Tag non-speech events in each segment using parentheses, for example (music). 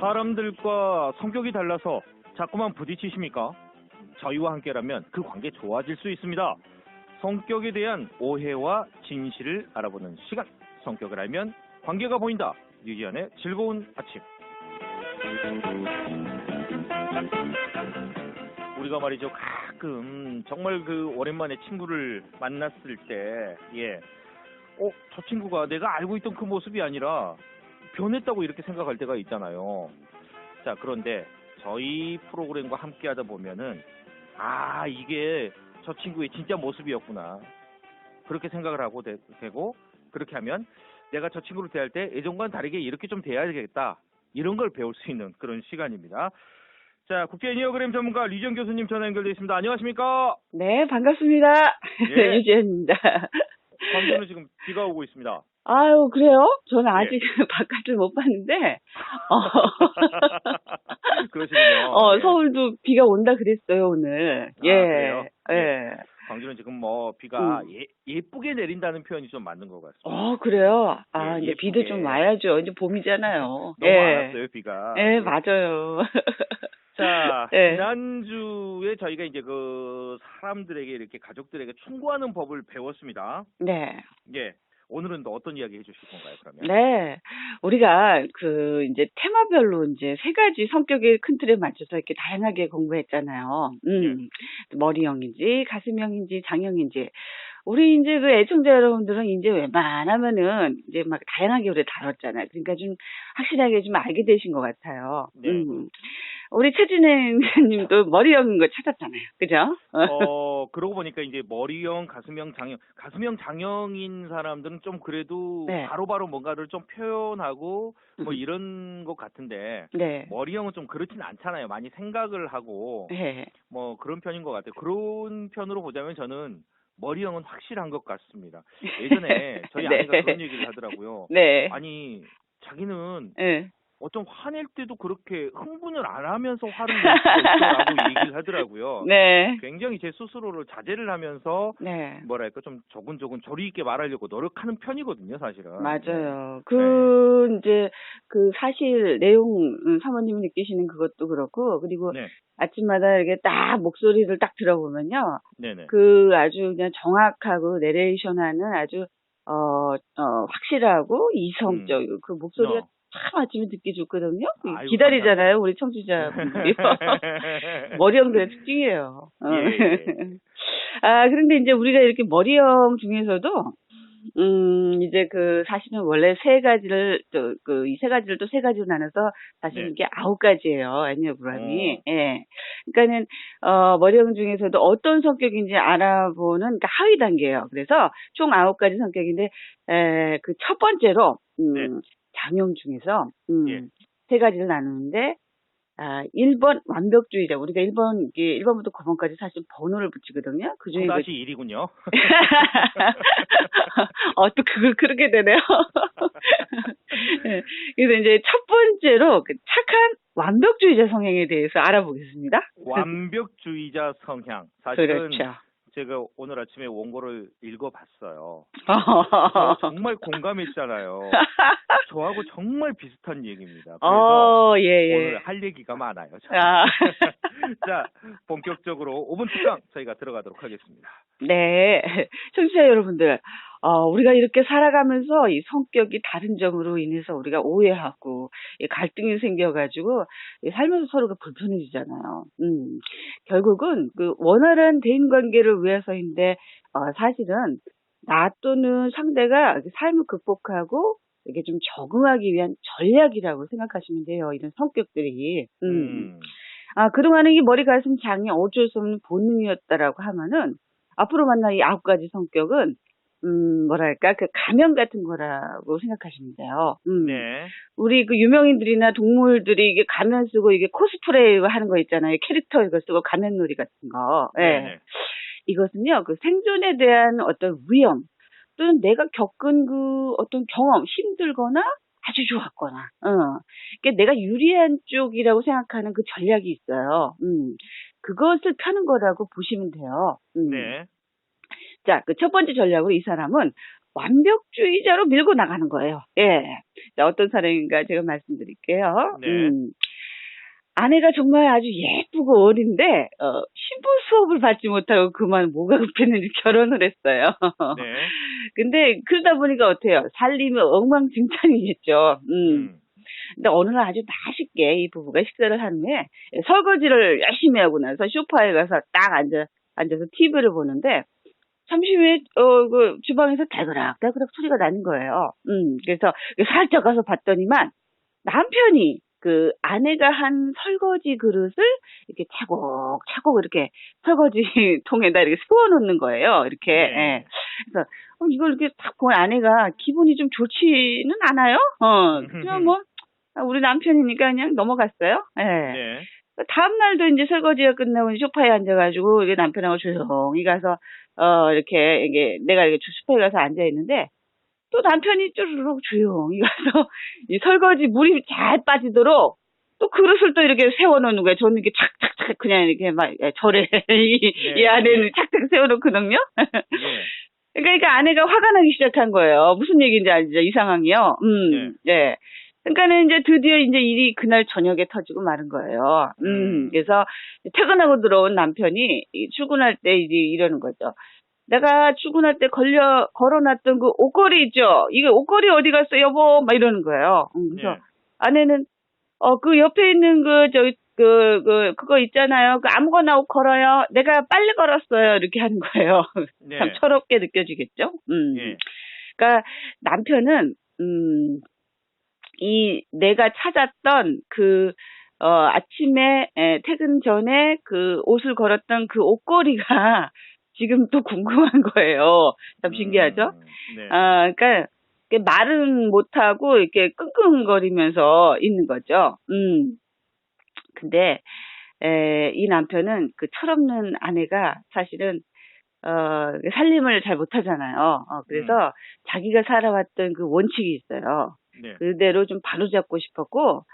사람들과 성격이 달라서 자꾸만 부딪히십니까? 저희와 함께라면 그 관계 좋아질 수 있습니다. 성격에 대한 오해와 진실을 알아보는 시간. 성격을 알면 관계가 보인다. 유지연의 즐거운 아침. 우리가 말이죠 가끔 정말 그 오랜만에 친구를 만났을 때 예, 어, 저 친구가 내가 알고 있던 그 모습이 아니라 변했다고 이렇게 생각할 때가 있잖아요. 자, 그런데 저희 프로그램과 함께 하다 보면은 아, 이게 저 친구의 진짜 모습이었구나. 그렇게 생각을 하고 되, 고 그렇게 하면 내가 저 친구를 대할 때 예전과는 다르게 이렇게 좀 대해야겠다. 이런 걸 배울 수 있는 그런 시간입니다. 자, 국제 애니어그램 전문가 리정 교수님 전화 연결되어 있습니다. 안녕하십니까? 네, 반갑습니다. 예. (laughs) 유지연입니다. 광주는 지금 비가 오고 있습니다. 아유, 그래요? 저는 예. 아직 (laughs) 바깥을 못 봤는데, (laughs) 어, 그러시군요. 어, 예. 서울도 비가 온다 그랬어요, 오늘. 아, 예. 그래요? 예. 광주는 지금 뭐 비가 음. 예, 예쁘게 내린다는 표현이 좀 맞는 것 같습니다. 어, 그래요? 아, 예, 이제 비도. 좀 와야죠. 이제 봄이잖아요. 너무 예. 안 왔어요, 비가. 예, 맞아요. (laughs) 자, 예. 지난주에 저희가 이제 그 사람들에게 이렇게 가족들에게 충고하는 법을 배웠습니다. 네. 예. 오늘은 또 어떤 이야기 해주실 건가요, 그러면? 네. 우리가 그 이제 테마별로 이제 세 가지 성격의 큰 틀에 맞춰서 이렇게 다양하게 공부했잖아요. 음. 머리형인지 가슴형인지 장형인지. 우리 이제 그 애청자 여러분들은 이제 웬만하면은 이제 막 다양하게 우리 다뤘잖아요. 그러니까 좀 확실하게 좀 알게 되신 것 같아요. 네. 음. 우리 최진혜 님도 머리형인 거 찾았잖아요. 그죠? 어, (laughs) 그러고 보니까 이제 머리형, 가슴형, 장형, 가슴형, 장형인 사람들은 좀 그래도 네. 바로바로 뭔가를 좀 표현하고 뭐 음. 이런 것 같은데 네. 머리형은 좀 그렇진 않잖아요. 많이 생각을 하고 네. 뭐 그런 편인 것 같아요. 그런 편으로 보자면 저는 머리형은 확실한 것 같습니다. (laughs) 예전에 저희 네. 아내가 그런 얘기를 하더라고요. 네. 아니 자기는 네. 어떤 화낼 때도 그렇게 흥분을 안 하면서 화를 있다라고 (laughs) 얘기를 하더라고요. 네. 굉장히 제 스스로를 자제를 하면서 네. 뭐랄까 좀 조근조근 조리 있게 말하려고 노력하는 편이거든요, 사실은. 맞아요. 네. 그 이제 그 사실 내용 음, 사모님이 느끼시는 그것도 그렇고 그리고 네, 아침마다 이렇게 딱 목소리를 딱 들어보면요. 네, 네. 그 아주 그냥 정확하고 내레이션하는 아주 어, 어 확실하고 이성적 그 목소리가 어. 참 아침에 듣기 좋거든요. 아이고, 기다리잖아요, 우리 청취자분들이. (laughs) 머리형들의 특징이에요. 어. 예, 예. 아, 그런데 이제 우리가 이렇게 머리형 중에서도, 음, 이제 그, 사실은 원래 세 가지를, 또, 그, 이 세 가지를 또 세 가지로 나눠서 사실은 네. 이게 아홉 가지예요, 애니어그램이. 어. 예. 그러니까는, 어, 머리형 중에서도 어떤 성격인지 알아보는, 그러니까 하위 단계예요. 그래서 총 아홉 가지 성격인데, 에, 그 첫 번째로, 음, 네. 장형 중에서, 음, 예. 세 가지를 나누는데, 아, 1번 완벽주의자. 우리가 1번, 이게 1번부터 9번까지 사실 번호를 붙이거든요. 그 중에 그- 다시 1이군요. 어, 또 그걸 그렇게 되네요. 예. (laughs) 그래서 이제 첫 번째로 그 착한 완벽주의자 성향에 대해서 알아보겠습니다. 완벽주의자 성향. 사실은 그렇죠. 제가 오늘 아침에 원고를 읽어봤어요. (laughs) 저 정말 공감했잖아요. (laughs) 저하고 정말 비슷한 얘기입니다. 그래서 어, 예, 예. 오늘 할 얘기가 많아요. 아, (laughs) 자, 본격적으로 5분 특강 저희가 들어가도록 하겠습니다. 네. 청취자 여러분들, 어, 우리가 이렇게 살아가면서 이 성격이 다른 점으로 인해서 우리가 오해하고 이 갈등이 생겨가지고 이 살면서 서로가 불편해지잖아요. 음. 결국은 그 원활한 대인 관계를 위해서인데, 어, 사실은 나 또는 상대가 삶을 극복하고 이게 좀 적응하기 위한 전략이라고 생각하시면 돼요. 이런 성격들이. 음. 음. 아, 그동안은 이 머리, 가슴, 장이 어쩔 수 없는 본능이었다라고 하면은, 앞으로 만날 이 아홉 가지 성격은, 음, 뭐랄까, 그 가면 같은 거라고 생각하시면 돼요. 음. 네. 우리 그 유명인들이나 동물들이 이게 가면 쓰고 이게 코스프레 하는 거 있잖아요. 캐릭터 이거 쓰고 가면 놀이 같은 거. 예. 네. 이것은요, 그 생존에 대한 어떤 위험, 또는 내가 겪은 그 어떤 경험, 힘들거나 아주 좋았거나, 어. 그러니까 내가 유리한 쪽이라고 생각하는 그 전략이 있어요. 음. 그것을 펴는 거라고 보시면 돼요. 음. 네. 자, 그 첫 번째 전략으로 이 사람은 완벽주의자로 밀고 나가는 거예요. 예. 자, 어떤 사람인가 제가 말씀드릴게요. 네. 음, 아내가 정말 아주 예쁘고 어린데, 어, 신부 수업을 받지 못하고 그만 뭐가 급했는지 (laughs) 결혼을 했어요. 네. (laughs) 근데 그러다 보니까 어때요? 살림이 엉망진창이겠죠. 음. 음. 근데 어느 날 아주 맛있게 이 부부가 식사를 한 후에 설거지를 열심히 하고 나서 소파에 가서 딱 앉아, 앉아서 TV를 보는데 잠시 후에, 어, 그 주방에서 달그락, 달그락 소리가 나는 거예요. 음, 그래서 살짝 가서 봤더니만 남편이 그 아내가 한 설거지 그릇을 이렇게 차곡차곡 이렇게 설거지 (laughs) 통에다 이렇게 세워 놓는 거예요. 이렇게. 네. 예. 그래서 어, 이걸 이렇게 딱 보면 아내가 기분이 좀 좋지는 않아요. 어, 그냥 뭐 아, 우리 남편이니까 그냥 넘어갔어요. 예. 네. 다음 날도 이제 설거지가 끝나고 소파에 앉아가지고 이게 남편하고 조용히 가서 어 이렇게 이게 내가 이렇게 소파에 가서 앉아 있는데 또 남편이 쭈르륵 조용히 가서 (laughs) 이 설거지 물이 잘 빠지도록 또 그릇을 또 이렇게 세워놓는 거예요. 저는 이렇게 착착착 그냥 이렇게 막 예, 절에 (laughs) 이, 네. 이 안에는 착착 세워놓거든요. (laughs) 네. 그러니까 아내가 화가 나기 시작한 거예요. 무슨 얘기인지 알죠? 이 상황이요. 음, 예. 그러니까는 이제 드디어 이제 일이 그날 저녁에 터지고 마른 거예요. 음, 음. 그래서 퇴근하고 들어온 남편이 이 출근할 때 이제 이러는 거죠. 내가 출근할 때 걸려, 걸어놨던 그 옷걸이 있죠? 이게 옷걸이 어디 갔어, 여보? 막 이러는 거예요. 음, 그래서 네. 아내는, 어, 그 옆에 있는 그, 저기, 그, 그, 그거 있잖아요. 그 아무거나 옷 걸어요. 내가 빨리 걸었어요. 이렇게 하는 거예요. (laughs) 네. 참 철없게 느껴지겠죠? 음. 예. 그러니까 남편은 음, 이 내가 찾았던 그 어, 아침에 에, 퇴근 전에 그 옷을 걸었던 그 옷걸이가 (laughs) 지금 또 궁금한 거예요. 참 신기하죠? 음, 네. 아, 그러니까 이렇게 말은 못하고 이렇게 끙끙거리면서 있는 거죠. 음. 근데 에, 이 남편은 그 철없는 아내가 사실은 어, 살림을 잘 못하잖아요. 어, 그래서 자기가 살아왔던 그 원칙이 있어요. 네. 그대로 좀 바로잡고 싶었고,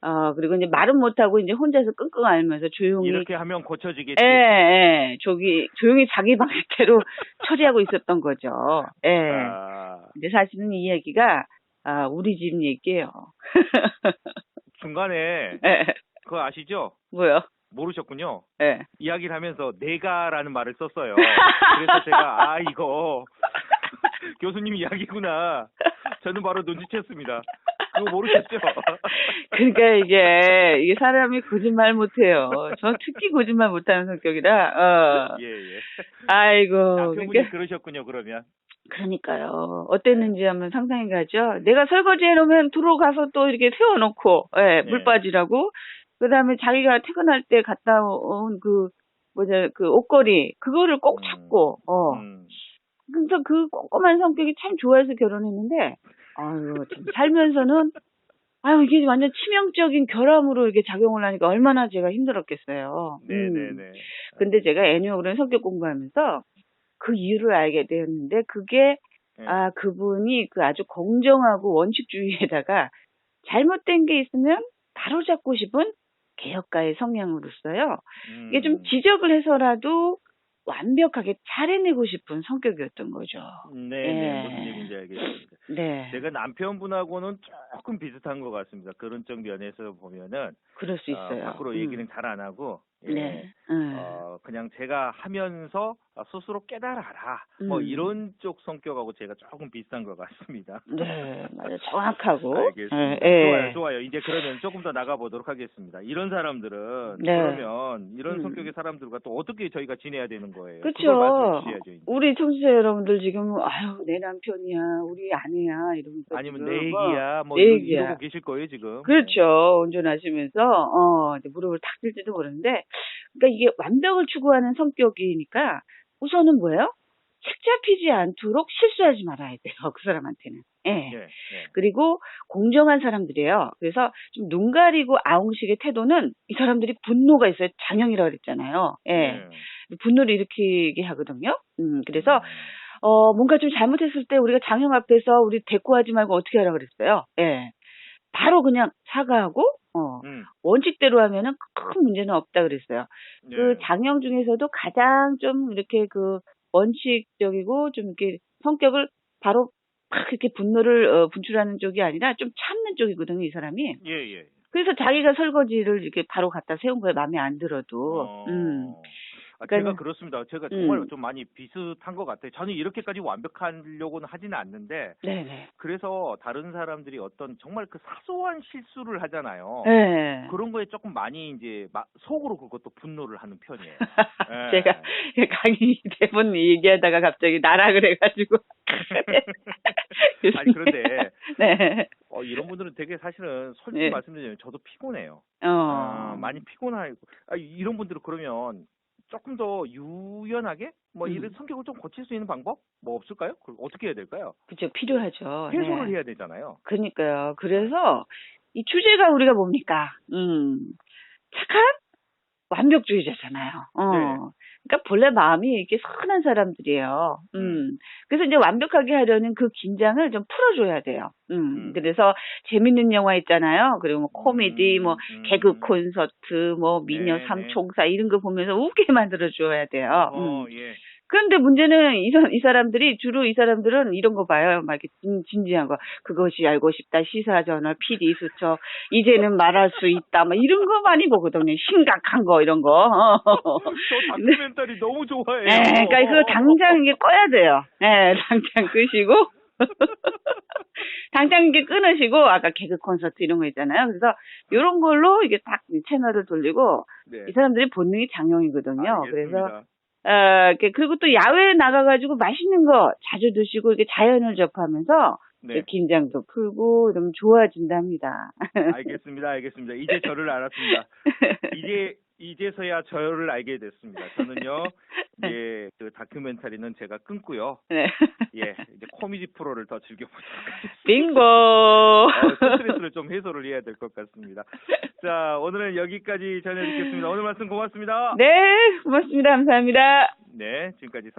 어, 그리고 이제 말은 못하고 이제 혼자서 끙끙 앓면서 조용히 이렇게 하면 고쳐지겠지. 예, 예, 조기, 조용히 자기 방식대로 (laughs) 처리하고 있었던 거죠. 예. 아, 근데 사실은 이 얘기가, 아, 우리 집 얘기예요. (laughs) 중간에 예, 그거 아시죠? 뭐요? 모르셨군요. 예. 이야기를 하면서 내가라는 말을 썼어요. (laughs) 그래서 제가 아 이거 교수님 이야기구나. 저는 바로 눈치챘습니다. 그거 모르셨죠? (laughs) 그러니까 이게, 이게 사람이 거짓말 못해요. 저 특히 거짓말 못하는 성격이라, 어. 예 예. 아이고. 남편분이 그러니까, 그러셨군요. 그러면 그러니까요. 어땠는지 한번 상상해 가죠. 내가 설거지 해놓으면 들어가서 또 이렇게 세워놓고, 예, 네. 물 빠지라고. 그 다음에 자기가 퇴근할 때 갔다 온 그, 뭐냐, 그 옷걸이, 그거를 꼭 음. 찾고, 어. 음, 그래서 그 꼼꼼한 성격이 참 좋아해서 결혼했는데, 아유, 참 살면서는, 아유, 이게 완전 치명적인 결함으로 이렇게 작용을 하니까 얼마나 제가 힘들었겠어요. 음. 네네네. 근데 제가 애니어그램 성격 공부하면서 그 이유를 알게 되었는데, 그게, 네. 아, 그분이 그 아주 공정하고 원칙주의에다가 잘못된 게 있으면 바로잡고 싶은 개혁가의 성향으로서요. 이게 좀 음, 지적을 해서라도 완벽하게 잘해내고 싶은 성격이었던 거죠. 네네 예. 무슨 얘기인지 알겠습니다. 네. 제가 남편분하고는 조금 비슷한 것 같습니다. 그런적 면에서 보면은 그럴 수 어, 있어요. 밖으로 음. 얘기는 잘 안 하고 예. 네. 음. 어, 그냥 제가 하면서 아, 스스로 깨달아라. 뭐 음. 이런 쪽 성격하고 제가 조금 비슷한 것 같습니다. (laughs) 네, 맞아. 정확하고. 알겠습니다. 예, 예. 좋아요, 좋아요. 이제 그러면 조금 더 나가 보도록 하겠습니다. 이런 사람들은 네. 그러면 이런 음. 성격의 사람들과 또 어떻게 저희가 지내야 되는 거예요? 이제. 우리 청취자 여러분들 지금, 아유, 내 남편이야, 우리 아내야, 이러면서. 아니면 지금 내뭐 얘기야, 뭐 내 이러- 얘기야. 이러고 계실 거예요 지금. 그렇죠. 운전하시면서, 어, 이제 무릎을 탁 들지도 모르는데, 그러니까 이게 완벽을 추구하는 성격이니까, 우선은 뭐예요? 책 잡히지 않도록 실수하지 말아야 돼요. (laughs) 그 사람한테는. 예. 네, 네. 그리고 공정한 사람들이에요. 그래서 좀 눈 가리고 아웅식의 태도는 이 사람들이 분노가 있어요. 장형이라고 그랬잖아요. 예. 네. 분노를 일으키게 하거든요. 음, 그래서, 어, 뭔가 좀 잘못했을 때 우리가 장형 앞에서 우리 대꾸하지 말고 어떻게 하라 그랬어요. 예. 바로 그냥 사과하고, 어, 음, 원칙대로 하면은 큰 문제는 없다 그랬어요. 네. 그 장형 중에서도 가장 좀 이렇게 그 원칙적이고 좀 이렇게 성격을 바로 막 이렇게 분노를 어, 분출하는 쪽이 아니라 좀 참는 쪽이거든요, 이 사람이. 예, 예. 그래서 자기가 설거지를 이렇게 바로 갖다 세운 거에 마음에 안 들어도, 어. 음. 아, 그러니까는- 제가 그렇습니다. 제가 정말 음. 좀 많이 비슷한 것 같아요. 저는 이렇게까지 완벽하려고는 하지는 않는데, 네네. 그래서 다른 사람들이 어떤 정말 그 사소한 실수를 하잖아요. 네. 그런 거에 조금 많이 이제 마- 속으로 그것도 분노를 하는 편이에요. (laughs) 예. 제가 강의 대본 얘기하다가 갑자기 나라 그래가지고. (laughs) 아니 그런데 네. 어, 이런 분들은 되게 사실은 솔직히 네. 말씀드리면 저도 피곤해요. 어. 아, 많이 피곤하고 아, 이런 분들은 그러면 조금 더 유연하게 뭐 음. 이런 성격을 좀 고칠 수 있는 방법 뭐 없을까요? 그 어떻게 해야 될까요? 그죠. 필요하죠. 해소를 네. 해야 되잖아요. 그러니까요. 그래서 이 주제가 우리가 뭡니까? 음. 착한 완벽주의자잖아요. 어. 네. 그러니까 본래 마음이 이렇게 선한 사람들이에요. 음. 그래서 이제 완벽하게 하려는 그 긴장을 좀 풀어줘야 돼요. 음. 음. 그래서 재밌는 영화 있잖아요. 그리고 뭐 코미디, 음, 뭐 음. 개그 콘서트, 뭐 미녀 네, 삼총사 이런 거 보면서 (laughs) 웃게 만들어 줘야 돼요. 어, 음. 예. 그런데 문제는 이, 사- 이 사람들이 주로 이 사람들은 이런 거 봐요. 막 이렇게 진, 진지한 거. 그것이 알고 싶다. 시사저널, PD 수첩. 이제는 말할 수 있다. 막 이런 거 많이 보거든요. 심각한 거 이런 거. 저 (laughs) 다큐멘터리 너무 좋아해요. 네, 그러니까 그거 당장 이게 꺼야 돼요. 네, 당장 끄시고. (laughs) 당장 이게 끊으시고 아까 개그 콘서트 이런 거 있잖아요. 그래서 이런 걸로 이게 딱 채널을 돌리고 네. 이 사람들이 본능이 장형이거든요. 그래서 알겠습니다. 어, 그리고 또 야외에 나가가지고 맛있는 거 자주 드시고 이렇게 자연을 접하면서 네. 긴장도 풀고 이러면 좋아진답니다. 알겠습니다. 알겠습니다. 이제 저를 알았습니다. (laughs) 이제 이제서야 저를 알게 됐습니다. 저는요, (laughs) 예, 그 다큐멘터리는 제가 끊고요. 네. 예, 이제 코미디 프로를 더 즐겨보도록 하겠습니다. 빙고! 어, 스트레스를 좀 해소를 해야 될 것 같습니다. 자, 오늘은 여기까지 전해드리겠습니다. 오늘 말씀 고맙습니다. 네, 고맙습니다. 감사합니다. 네, 지금까지 성